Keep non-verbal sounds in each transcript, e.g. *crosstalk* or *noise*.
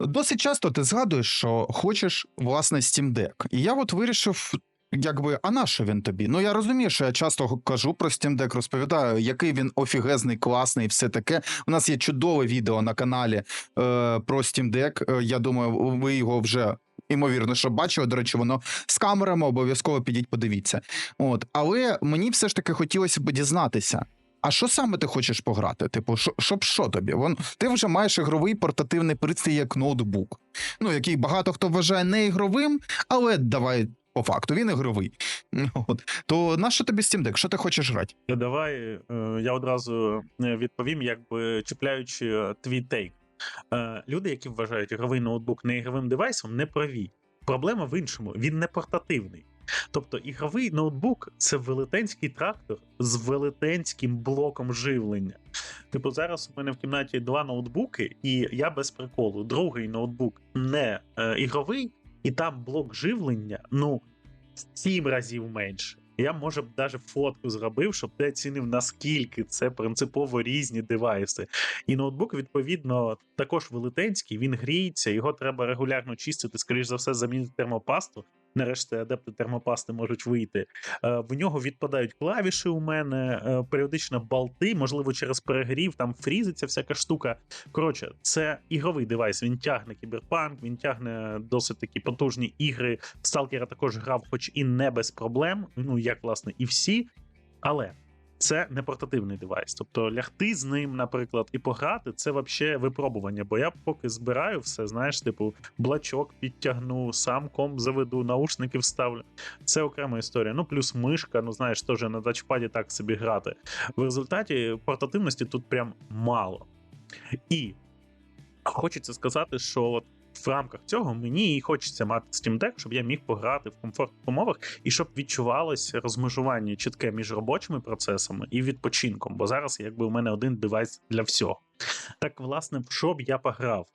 Досить часто ти згадуєш, що хочеш власне Steam Deck. І я от вирішив, якби, а на що він тобі? Ну я розумію, що я часто кажу про Steam Deck, розповідаю, який він офігезний, класний, і все таке. У нас є чудове відео на каналі е, про Steam Deck. Е, я думаю, ви його вже. Імовірно, що бачили, до речі, воно з камерами обов'язково підіть, подивіться. От, але мені все ж таки хотілося б дізнатися, а що саме ти хочеш пограти? Типу, що, щоб що тобі? Вон ти вже маєш ігровий портативний пристрій як ноутбук, ну який багато хто вважає не ігровим, але давай по факту він ігровий. От то на що тобі Steam Deck? Що ти хочеш грати? Ну, Давай е, я одразу е, відповім, якби чіпляючи е, твій тейк. Люди, які вважають ігровий ноутбук не ігровим девайсом, не праві. Проблема в іншому: він не портативний. Тобто ігровий ноутбук це велетенський трактор з велетенським блоком живлення. Типу, зараз у мене в кімнаті два ноутбуки, і я без приколу. Другий ноутбук не е, ігровий, і там блок живлення ну в сім разів менше. Я може б навіть фотку зробив, щоб ти оцінив, наскільки це принципово різні девайси. І ноутбук, відповідно, також велетенський, він гріється, його треба регулярно чистити, скоріш за все, замінити термопасту. Нарешті адепти термопасти можуть вийти. Е, в нього відпадають клавіші у мене, е, періодично болти, можливо, через перегрів, там фрізиться всяка штука. Коротше, це ігровий девайс. Він тягне кіберпанк, він тягне досить такі потужні ігри. Сталкера також грав, хоч і не без проблем. Ну як власне і всі. Але це не портативний девайс. Тобто лягти з ним, наприклад, і пограти це взагалі випробування. Бо я поки збираю все, знаєш, типу, блачок підтягну, сам ком заведу, наушники вставлю. Це окрема історія. Ну, плюс мишка, ну знаєш, теж на тачпаді так собі грати. В результаті портативності тут прям мало. І хочеться сказати, що от в рамках цього мені і хочеться мати Steam Deck, щоб я міг пограти в комфортних умовах і щоб відчувалося розмежування чітке між робочими процесами і відпочинком. Бо зараз якби у мене один девайс для всього. Так, власне, що б я пограв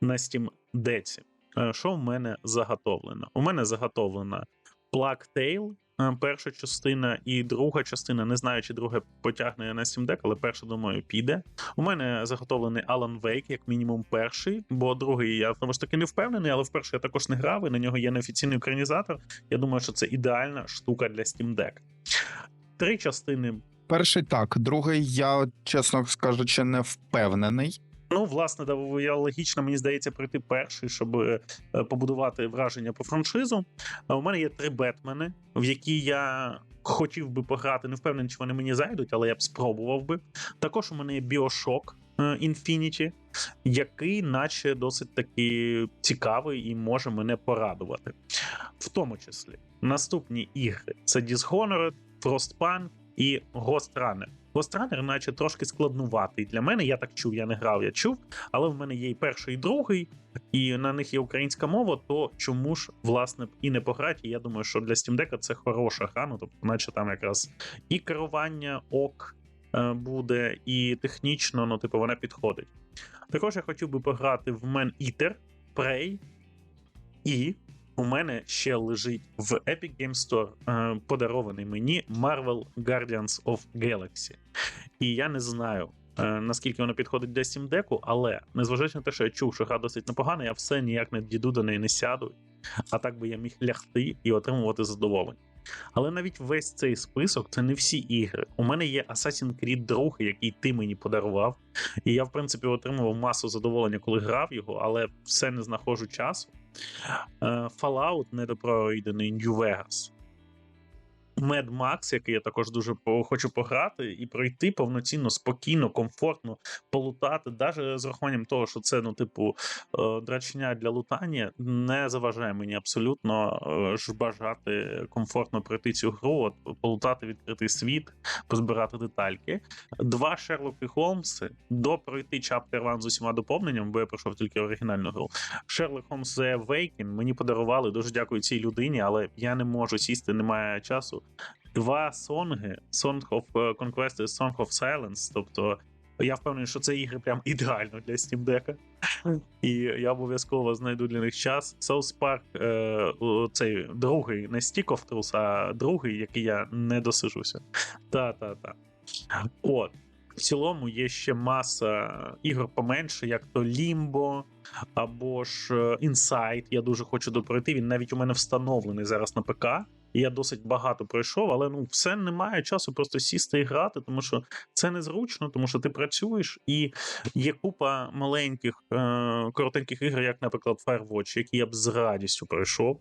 на Steam Deck? Е, що в мене заготовлено? У мене заготовлена Plague Tale, перша частина і друга частина. Не знаю, чи друга потягне на Steam Deck, але перша, думаю, піде. У мене заготовлений Alan Wake, як мінімум, перший, бо другий я тому ж таки не впевнений, але в перший я також не грав, і на нього є неофіційний екранізатор. Я думаю, що це ідеальна штука для Steam Deck. Три частини. Перший так, другий, я, чесно скажучи, не впевнений. Ну, власне, я логічно, мені здається, пройти перший, щоб е, побудувати враження по франшизу. У мене є три Бетмени, в які я хотів би пограти. Не впевнений, чи вони мені зайдуть, але я б спробував би. Також у мене є Біошок Infinity, який, наче, досить таки цікавий і може мене порадувати. В тому числі наступні ігри: це Dishonored, Frostpunk і Ghost Runner. Ghost наче трошки складнуватий для мене. Я так чув, я не грав, я чув, але в мене є і перший, і другий, і на них є українська мова, то чому ж власне і не пограти? Я думаю, що для Steam Deck це хороша гра, ну тобто, наче там якраз і керування ок е, буде, і технічно, ну, типу, вона підходить. Також я хотів би пограти в Man Eater, Prey і у мене ще лежить в Epic Game Store е, подарований мені Marvel Guardians of Galaxy. І я не знаю. Е, наскільки воно підходить для Steam Deck, але незважаючи на те, що я чув, що гра досить непогана, я все ніяк не діду до неї не сяду, а так би я міг лягти і отримувати задоволення. Але навіть весь цей список це не всі ігри. У мене є Assassin's Creed 2, який ти мені подарував, і я, в принципі, отримував масу задоволення, коли грав його, але все не знаходжу часу. Е, Fallout недопройдений New Vegas. Mad Max, який я також дуже хочу пограти, і пройти повноцінно, спокійно, комфортно полутати, навіть з рахуванням того, що це, ну, типу, е, драчня для лутання, не заважає мені абсолютно е, ж бажати комфортно пройти цю гру, от, полутати відкритий світ, позбирати детальки. Два Шерлоки Холмси до пройти Chapter 1 з усіма доповненнями, бо я пройшов тільки оригінальну гру. Sherlock Holmes The Awakening мені подарували. Дуже дякую цій людині, але я не можу сісти, немає часу два сонги: Song of е, Conquest і Song of Silence. Тобто я впевнений, що це ігри прям ідеально для Steam Deck. І я обов'язково знайду для них час. South Park, е, цей другий, не Stick of Truth, а другий, який я не досижуся. Та-та-та. От. В цілому є ще маса ігор поменше, як то Limbo або ж е, Inside. Я дуже хочу допройти. Він навіть у мене встановлений зараз на ПК. Я досить багато пройшов, але ну все немає часу просто сісти і грати, тому що це незручно, тому що ти працюєш, і є купа маленьких е- коротеньких ігор, як, наприклад, Firewatch, які я б з радістю пройшов.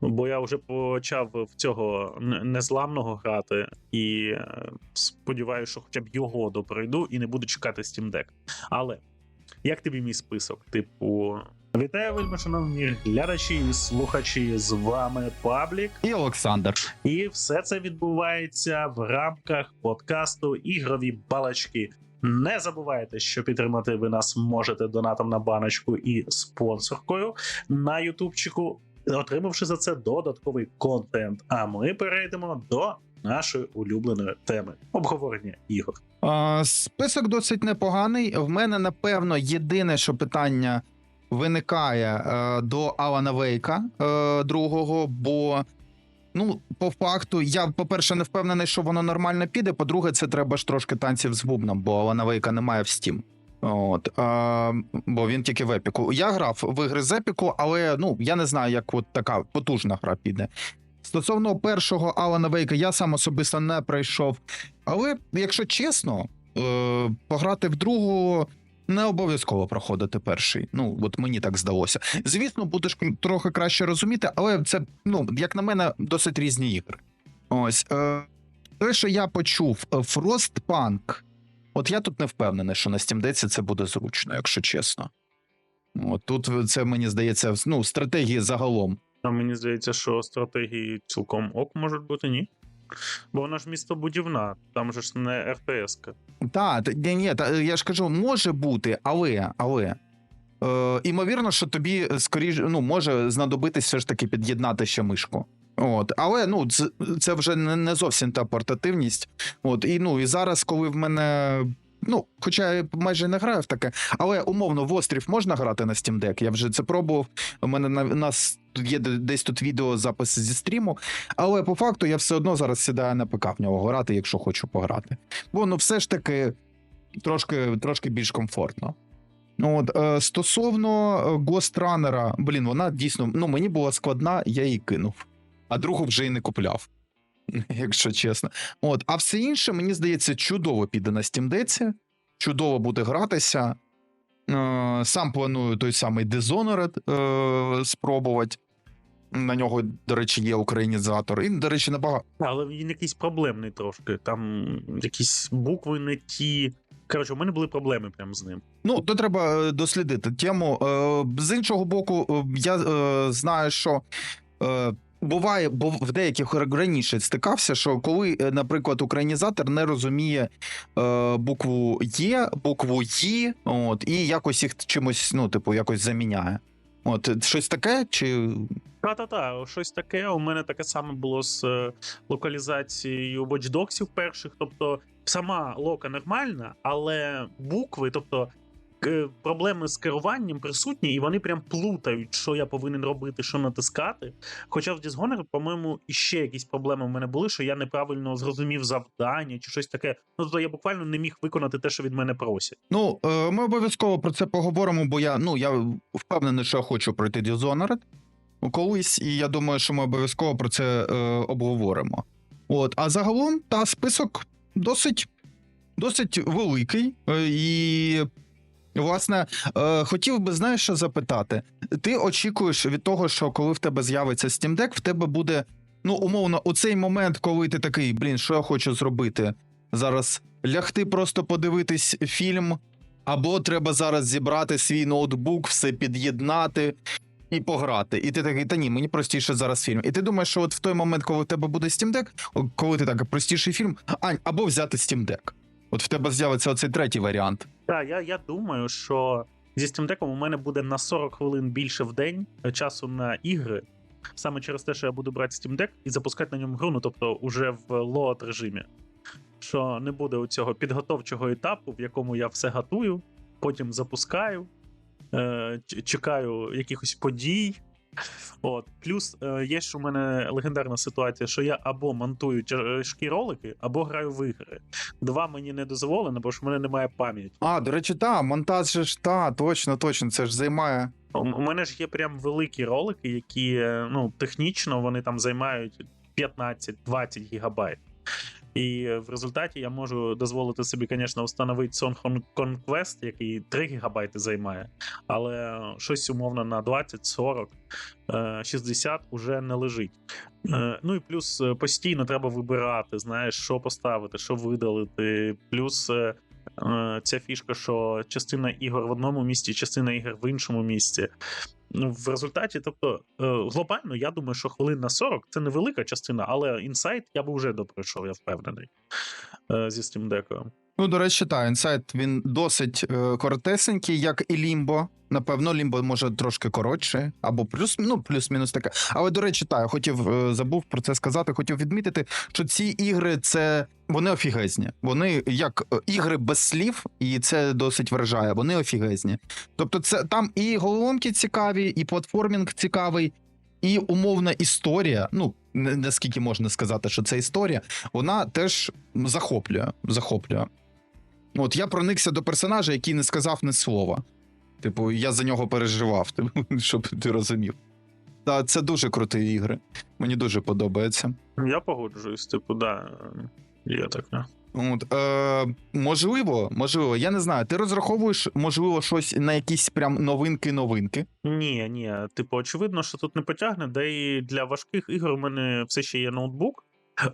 Бо я вже почав в цього незламного грати, і е, сподіваюся, що хоча б його допройду і не буду чекати Steam Deck. Але як тобі мій список? Типу, вітаю, вельми шановні глядачі і слухачі. З вами Паблік. І Олександр. І все це відбувається в рамках подкасту Ігрові балачки. Не забувайте, що підтримати ви нас можете донатом на баночку і спонсоркою на Ютубчику, отримавши за це додатковий контент. А ми перейдемо до нашої улюбленої теми обговорення ігор. А, список досить непоганий. В мене, напевно, єдине, що питання виникає е, до Алана Вейка е, другого, бо. Ну, по факту, я, по-перше, не впевнений, що воно нормально піде. По-друге, це треба ж трошки танців з бубном, бо Алана Вейка немає в Steam. От, а, бо він тільки в епіку. Я грав в ігри з епіку, але ну я не знаю, як от така потужна гра піде. Стосовно першого Алана Вейка, я сам особисто не пройшов. Але, якщо чесно, е, пограти в другого не обов'язково проходити перший. Ну, от мені так здалося. Звісно, будеш трохи краще розуміти, але це, ну, як на мене, досить різні ігри. Ось. Е, те, що я почув, е, Frostpunk. От я тут не впевнений, що на Steam це буде зручно, якщо чесно. От тут це мені здається, ну, стратегії загалом. А мені здається, що стратегії цілком ок можуть бути, ні. Бо вона ж містобудівна, там же ж не РТС-ка. Та, та ні, ні, та, я ж кажу, може бути, але, але. Е, імовірно, що тобі скоріш, ну, може знадобитись все ж таки під'єднати ще мишку. От, але ну, це, вже не, зовсім та портативність. От, і ну, і зараз, коли в мене. Ну, хоча я майже не граю в таке, але умовно в острів можна грати на Steam Deck. Я вже це пробував. У мене на нас є десь тут відео запис зі стріму. Але по факту я все одно зараз сідаю на ПК в нього грати, якщо хочу пограти. Бо ну все ж таки трошки, трошки більш комфортно. Ну, От, е, стосовно Runner, блін, вона дійсно ну, мені була складна, я її кинув, а другу вже й не купляв, *laughs* якщо чесно. От, а все інше, мені здається, чудово піде на Steam Deck, чудово буде гратися. Е, сам планую той самий Dishonored е, спробувати. На нього, до речі, є українізатор. І, до речі, набагато. Але він якийсь проблемний трошки. Там якісь букви не ті. Коротше, у мене були проблеми прямо з ним. Ну, то треба е, дослідити тему. Е, З іншого боку, е, я знаю, що буває, бо в деяких раніше стикався, що коли, наприклад, українізатор не розуміє е, букву Є, букву Ї, от, і якось їх чимось, ну, типу, якось заміняє. От, щось таке, чи. Та-та-та, щось таке. У мене таке саме було з е, локалізацією Watch Dogs перших. Тобто, сама лока нормальна, але букви, тобто. К- Проблеми з керуванням присутні, і вони прям плутають, що я повинен робити, що натискати. Хоча в Dishonored, по-моєму, іще якісь проблеми в мене були, що я неправильно зрозумів завдання чи щось таке. Ну тобто я буквально не міг виконати те, що від мене просять. Ну, е, ми обов'язково про це поговоримо, бо я, ну, я впевнений, що я хочу пройти Dishonored колись, і я думаю, що ми обов'язково про це е, обговоримо. От, а загалом, та список досить, досить великий. Е, і, власне, е, хотів би, знаєш, що запитати. Ти очікуєш від того, що коли в тебе з'явиться Steam Deck, в тебе буде, ну, умовно, у цей момент, коли ти такий, блін, що я хочу зробити? Зараз лягти просто подивитись фільм, або треба зараз зібрати свій ноутбук, все під'єднати і пограти. І ти такий, та ні, мені простіше зараз фільм. І ти думаєш, що от в той момент, коли в тебе буде Steam Deck, коли ти так простіший фільм, Ань, або взяти Steam Deck. От в тебе з'явиться оцей третій варіант. Так, я, я думаю, що зі Steam Deck у мене буде на 40 хвилин більше в день е, часу на ігри. Саме через те, що я буду брати Steam Deck і запускати на ньому гру, ну тобто уже в лоад режимі. Що не буде у цього підготовчого етапу, в якому я все готую, потім запускаю, е, чекаю якихось подій, От. Плюс е, є ж у мене легендарна ситуація, що я або монтую тяжкі ролики, або граю в ігри. Два мені не дозволено, бо ж в мене немає пам'яті. А, до речі, та, монтаж же ж та, точно, точно. Це ж займає. У у мене ж є прям великі ролики, які е, ну, технічно вони там займають 15-20 гігабайт. І е, в результаті я можу дозволити собі, звісно, встановити Song Conquest, який 3 гігабайти займає, але щось умовно на 20, 40, е, 60 уже не лежить. Е, Ну і плюс е, постійно треба вибирати, знаєш, що поставити, що видалити. Плюс ця фішка, що частина ігор в одному місці, частина ігор в іншому місці. В результаті, тобто, е, глобально, я думаю, що хвилин на 40 це невелика частина, але інсайт я би вже допройшов, я впевнений. Е, Зі Steam Deck. Ну, до речі, та, інсайт він досить е, коротесенький, як і Лімбо. Напевно, Лімбо може трошки коротше, або плюс, ну, плюс-мінус таке. Але, до речі, та, я хотів, е, забув про це сказати, хотів відмітити, що ці ігри це вони офігезні. Вони як е, ігри без слів, і це досить вражає. Вони офігезні. Тобто, це там і головоломки цікаві, і платформінг цікавий, і умовна історія. Ну, наскільки можна сказати, що це історія, вона теж захоплює. захоплює. От я проникся до персонажа, який не сказав ні слова. Типу, я за нього переживав, *laughs* типу, щоб ти розумів. Та це дуже круті ігри. Мені дуже подобається. Я погоджуюсь, типу, да, є таке. От, е, можливо, можливо, я не знаю. Ти розраховуєш, можливо, щось на якісь прям новинки-новинки. Ні, ні, типу, очевидно, що тут не потягне, де і для важких ігор у мене все ще є ноутбук.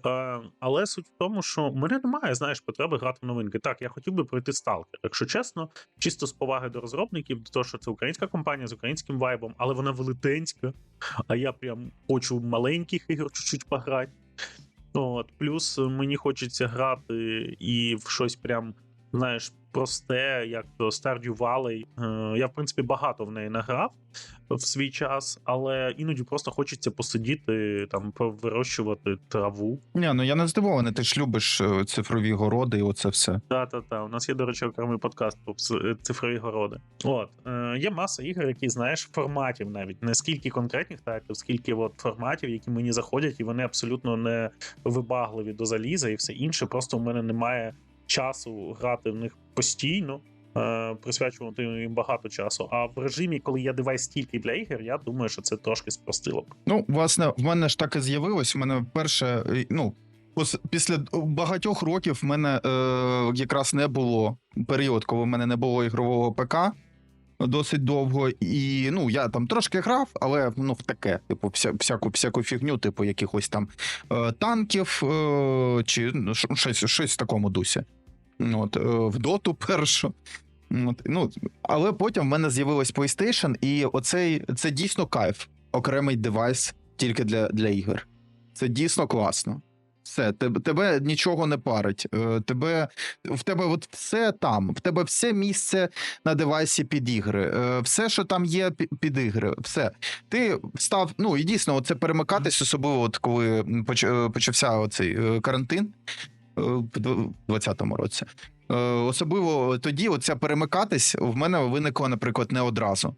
Е, але суть в тому, що в мене немає, знаєш, потреби грати в новинки. Так, я хотів би пройти сталкер, якщо чесно, чисто з поваги до розробників, до того, що це українська компанія з українським вайбом, але вона велетенська. А я прям хочу маленьких ігор чуть-чуть пограти. От, плюс мені хочеться грати і в щось прям, знаєш, просте, як то Stardew Valley. Е, Я, в принципі, багато в неї награв в свій час, але іноді просто хочеться посидіти, там, вирощувати траву. Ні, ну я не здивований, ти ж любиш е, цифрові городи і оце все. Та-та-та, у нас є, до речі, окремий подкаст про цифрові городи. От е, є маса ігор, які знаєш, форматів навіть не скільки конкретних тайтлів, скільки от форматів, які мені заходять, і вони абсолютно не вибагливі до заліза і все інше. Просто у мене немає часу грати в них постійно. е, Присвячувати їм багато часу. А в режимі, коли є девайс тільки для ігор, я думаю, що це трошки спростило б. Ну, власне, в мене ж так і з'явилось. У мене перше, е, ну, після багатьох років в мене е, якраз не було період, коли в мене не було ігрового ПК досить довго. І ну, я там трошки грав, але ну, в таке, типу, вся, всяку, всяку фігню, типу, якихось там е, танків е, чи ну, щось, щось в такому дусі. От, е, в доту першу. От, ну, але потім в мене з'явилось PlayStation, і оцей це дійсно кайф. Окремий девайс тільки для, для ігор. Це дійсно класно. Все, тебе, тебе нічого не парить. Е, Тебе, в тебе от все там, в тебе все місце на девайсі під ігри, е, все, що там є під ігри, все. Ти став, ну і дійсно, це перемикатись, особливо, от коли е, почався оцей карантин в 2020 році. Особливо тоді, оця перемикатись в мене виникло, наприклад, не одразу.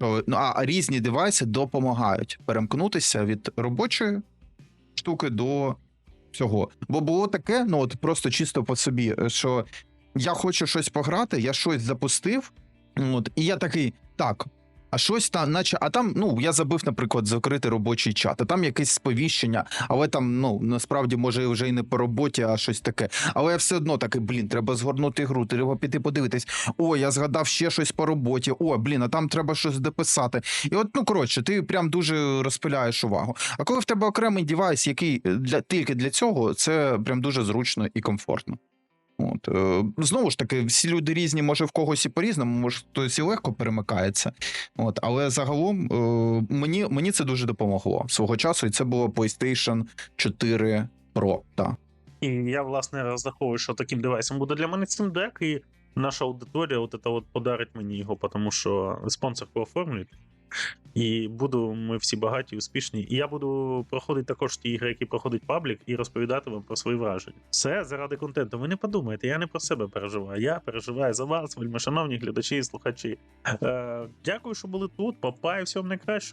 Ну, а різні девайси допомагають перемкнутися від робочої штуки до цього. Бо було таке, ну от просто чисто по собі, що я хочу щось пограти, я щось запустив, от, і я такий, так. А щось там, наче, а там, ну я забив, наприклад, закрити робочий чат, а там якесь сповіщення, але там, ну насправді, може, вже і не по роботі, а щось таке. Але я все одно такий, блін, треба згорнути гру, треба піти подивитись. О, я згадав ще щось по роботі. О, блін, а там треба щось дописати. І от, ну коротше, ти прям дуже розпиляєш увагу. А коли в тебе окремий девайс, який для тільки для цього, це прям дуже зручно і комфортно. От е, знову ж таки, всі люди різні, може в когось і по-різному, може хтось і легко перемикається. От, але загалом е, мені, мені це дуже допомогло свого часу, і це було PlayStation 4 Pro. Так. І я, власне, розраховую, що таким девайсом буде для мене Steam Deck, і наша аудиторія от от подарить мені його, тому що спонсорку оформлюють. І буду ми всі багаті, успішні. І я буду проходити також ті ігри, які проходить паблік, і розповідати вам про свої враження. Все заради контенту. Ви не подумайте, я не про себе переживаю. Я переживаю за вас, вельми шановні глядачі і слухачі. Е, дякую, що були тут. Папа і всього найкращого.